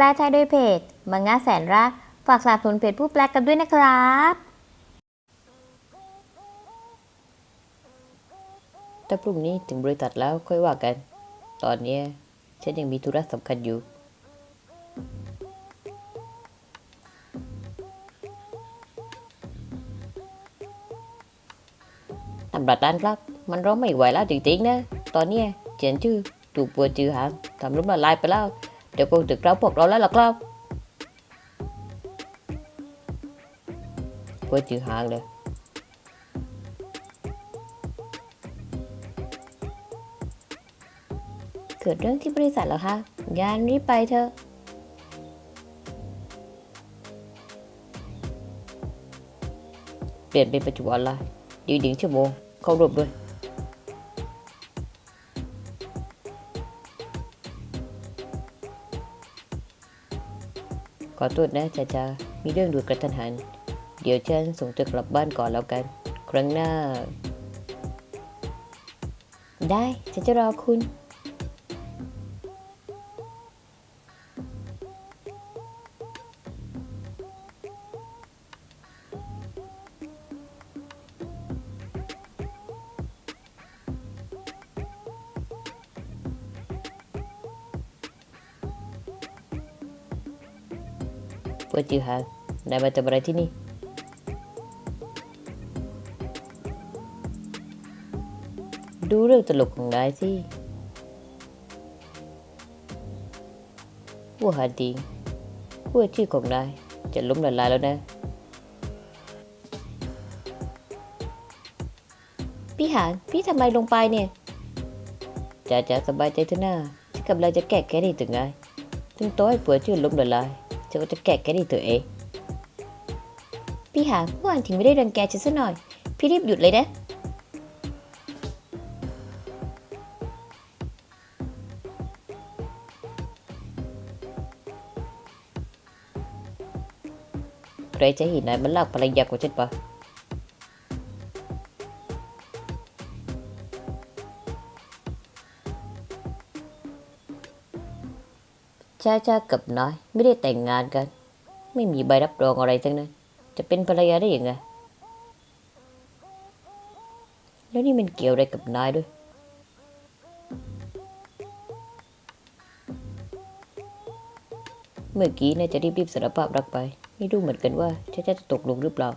ลไทยโดยเพจมังงะแสนรัก ฝากสนับสนุนเพจผู้แปลกันด้วยนะครับถ้าพรุ่งนี้ถึงบริษัทแล้วค่อยว่ากัน ตอนนี้ฉันยังมีธุระสำคัญอยู่ท่านประธานครับ มันร้องไม่ไหวแล้วจริงๆนะ ตอนนี้เขียนชื่อถูกปวดจือหางทำล้มละลายไปแล้ว ดี๋ยวคงถึงเราพวกเราแล้วล่ะครับปวดจือหางเลยเกิดเรื่องที่บริษัทเหรอคะงานรีบไปเถอะเปลี่ยนเป็นปัจจุบันละดีดึงชั่วโมงเข้ารวบด้วย ขอโทษนะจ้าจ้ามีเรื่องด่วนกระทันหัน เดี๋ยวฉันส่งเธอกลับบ้านก่อนแล้วกัน ครั้งหน้า ได้ฉันจะรอคุณ เพื่อจือหางนายมาทำอะไรที่นี่ดูเรื่องตลกของนายสิผู้หาดิงผู้ชื่อของนายจะล้มละลายแล้วนะ พี่หานพี่ทำไรลงไปเนี่ยจ๋าจ๋าสบายใจเถอะนะฉันกำลังจะแก้แค้นให้ถึงไงถึงต่อให้ผัวชื่อล้มละลาย จะก็จะแก้แค้นให้เอเอง พี่หาเมื่อวานถึงไม่ได้รังแกฉันซะหน่อย พี่รีบหยุดเลยนะ ใครจะเห็นนายมันลากภรรยาของฉันปะ จ้าจ้ากับนายไม่ได้แต่งงานกัน ไม่มีใบรับรองอะไรทั้งนั้น จะเป็นภรรยาได้ยังไง แล้วนี่มันเกี่ยวอะไรกับนายด้วย เมื่อกี้น่าจะรีบๆสารภาพรักไป ไม่รู้เหมือนกันว่าฉันจะตกลงหรือเปล่า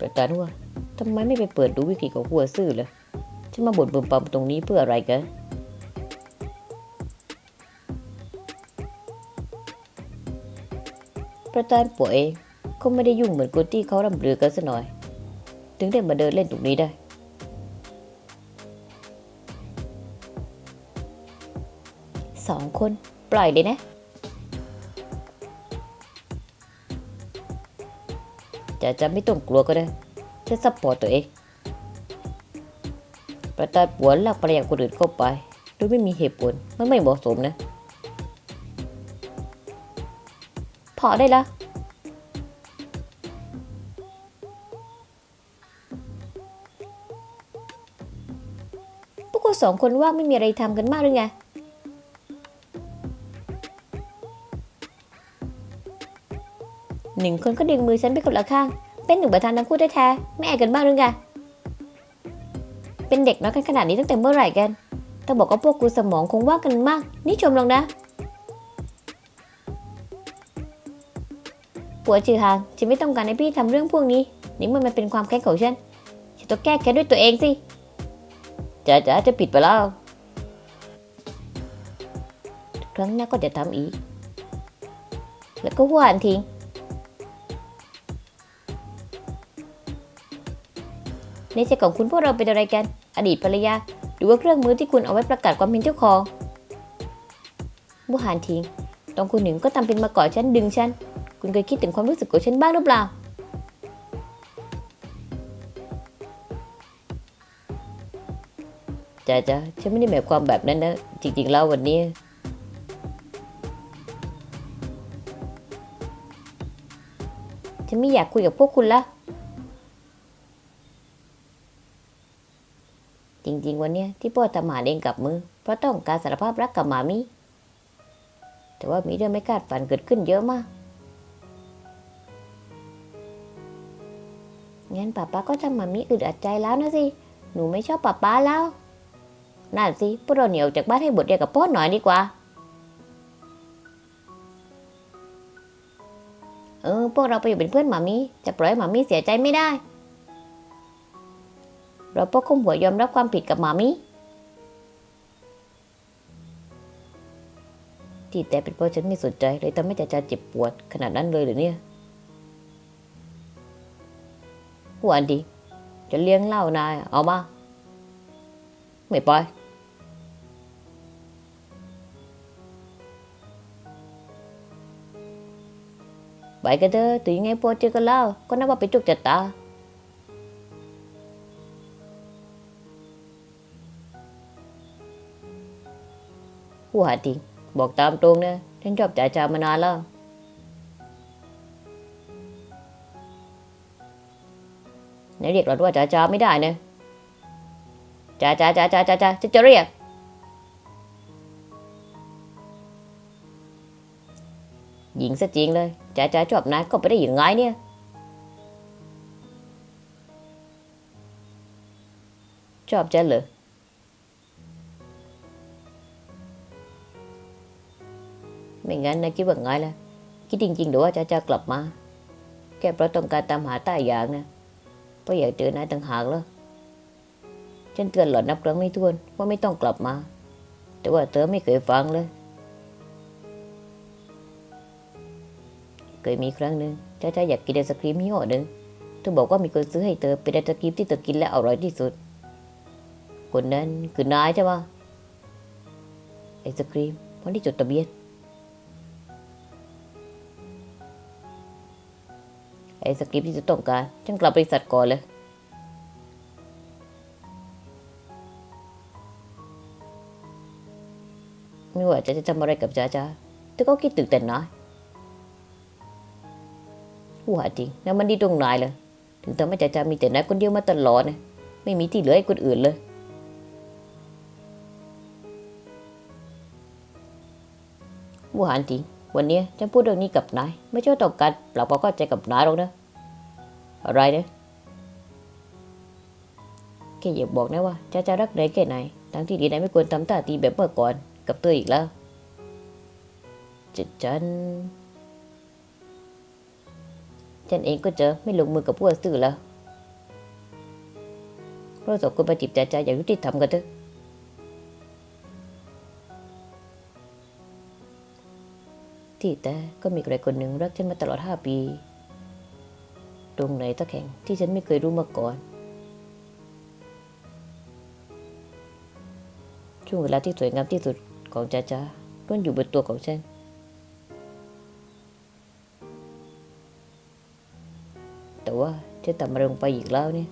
ประธานว่าทำไมไม่ไปเปิดดูวิกิของหัวซื่อเลย ฉันมาบ่นบึมปั๊มตรงนี้เพื่ออะไรกันประธานป่วยก็ไม่ได้ยุ่งเหมือนคนที่เขาร่ำลือกันซะหน่อย ถึงได้มาเดินเล่นตรงนี้ได้ สองคนปล่อยเลยนะ จะจะไม่ต้องกลัวก็ได้ฉันซัพพอร์ตตัวเอง ประธานปวนลากภรรยาคนอื่นเข้าไปโดยไม่มีเหตุผลมันไม่เหมาะสมนะพอได้ละพวกคุณสองคนว่างไม่มีอะไรทำกันมากหรือไงหนึ่งคนก็ดึงมือฉันไปคนละข้าง เป็นหนึ่งประธานทั้งคู่แท้ๆไม่แอกันบ้างหรือไง เป็นเด็กน้อยกันขนาดนี้ตั้งแต่เมื่อไหร่กันถ้าบอกว่าพวกกูสมองคงว่างกันมาก นี่ชมลงนะปัวจือหางฉันไม่ต้องการให้พี่ทำเรื่องพวกนี้ นี่มันมันเป็นความแค้นของฉัน ฉันต้องแก้แค้นด้วยตัวเองสิจ๋าจ๋าจะผิดไปแล้วครั้งหน้าก็จะทำอีก แล้วก็หวานทิ้งในใจของคุณพวกเราเป็นอะไรกัน อดีตภรรยา หรือว่าเครื่องมือที่คุณเอาไว้ประกาศความเป็นเจ้าของบุหานทิ้งตอนคุณหนึ่งก็ทำเป็นมาก่อฉันดึงฉัน คุณเคยคิดถึงความรู้สึกของฉันบ้างหรือเปล่าจ๋าจ๋าฉันไม่ได้หมายความแบบนั้นนะ จริงๆแล้ววันนี้ฉันไม่อยากคุยกับพวกคุณละ ริง ๆ วันเนี้ยที่พ่อทำหมาเองกับมือ เพราะต้องการสารภาพรักกับหมามี แต่ว่ามีเรื่องไม่คาดฝันเกิดขึ้นเยอะมาก งั้นป้าป้าก็ทำหมามีอึดอัดใจแล้วนะสิ หนูไม่ชอบป้าป้าแล้ว นั่นสิ พวกเราเหนียวจากบ้านให้บทเรียนกับพ่อหน่อยดีกว่า เออ พวกเราไปอยู่เป็นเพื่อนหมามี จะปล่อยให้หมามีเสียใจไม่ได้ เราพ่อคุมหัวยอมรับความผิดกับหมามีที่แต่เป็นเพราะฉันไม่สนใจเลยทำให้จ่าจ่าเจ็บปวดขนาดนั้นเลยหรือเนี่ยหวานดี จะเลี้ยงเหล้านายเอามา ไม่ปล่อยไปกันเถอะถึงยังไงพอเจอกันแล้วก็นับว่าเป็นจุกจัดตา หัวจริงบอกตามตรงนะฉันชอบจ่าจามานานแล้ว ไหนเรียกเราว่าจ่าจาไม่ได้นะจ่าจ่าจ่าจ่าจ่าจ่าจะจะเรียก หญิงซะจริงเลยจ่าจ่าชอบนายก็ไปได้อย่างไงเนี่ยชอบฉันเหรอ ไม่งั้นนายคิดว่าไงล่ะ คิดจริงๆหรือว่าจะจะกลับมา แค่เพราะต้องการตามหาใต้อย่างนะเพราะอยากเจอนายต่างหากแล้วฉันเตือนหล่อนนับครั้งไม่ถ้วนว่าไม่ต้องกลับมา แต่ว่าเธอไม่เคยฟังเลย เคยมีครั้งหนึ่งจ้าจ้าอยากกินไอศครีมยี่ห้อหนึ่งเธอบอกว่ามีคนซื้อให้เธอเป็นไอศครีมที่เธอกินแล้วอร่อยที่สุด คนนั้นคือนายใช่ปะไอศครีมวันที่จดทะเบียน อ้สคริปที่จะต้องการฉันกลับบริษัทก่อนเลยไม่ว่าจะจะทำอะไรกับจ้าจ้าแต่ก็คิดถึงแต่นายว่าจริงแล้วมันดีตรงไหนเลย ถึงทำให้จ้าจ้ามีแต่นายคนเดียวมาตลอดนะไม่มีที่เหลือให้คนอื่นเลยว่าจริงวันนี้ฉันพูดเรื่องนี้กับนาย ไม่ใช่ว่าต้องการปรับความเข้าใจกับนายหรอกนะ อะไรเนี่ยแค่อยาบอกนะว่าจะจะรักนายแค่ไหน ทั้งที่ดีนายไม่ควรทำท่าทีแบบเมื่อก่อนกับเธออีกแล้วจิตฉันฉันเองก็เจอไม่ลงมือกับพวกซื่อแล้วเราสองคนไปจีบใจใจอย่างยุติธรรมกันเถอะที่แต่ก็มีใครคนหนึ่งรักฉันมาตลอดห้าปี ตรงไหนตะแข่งที่ฉันไม่เคยรู้มาก่อน ช่วงเวลาที่สวยงามที่สุดของจ้าจ้าล้วนอยู่บนตัวของฉัน แต่ว่าฉันทำอะไรลงไปอีกแล้วเนี่ย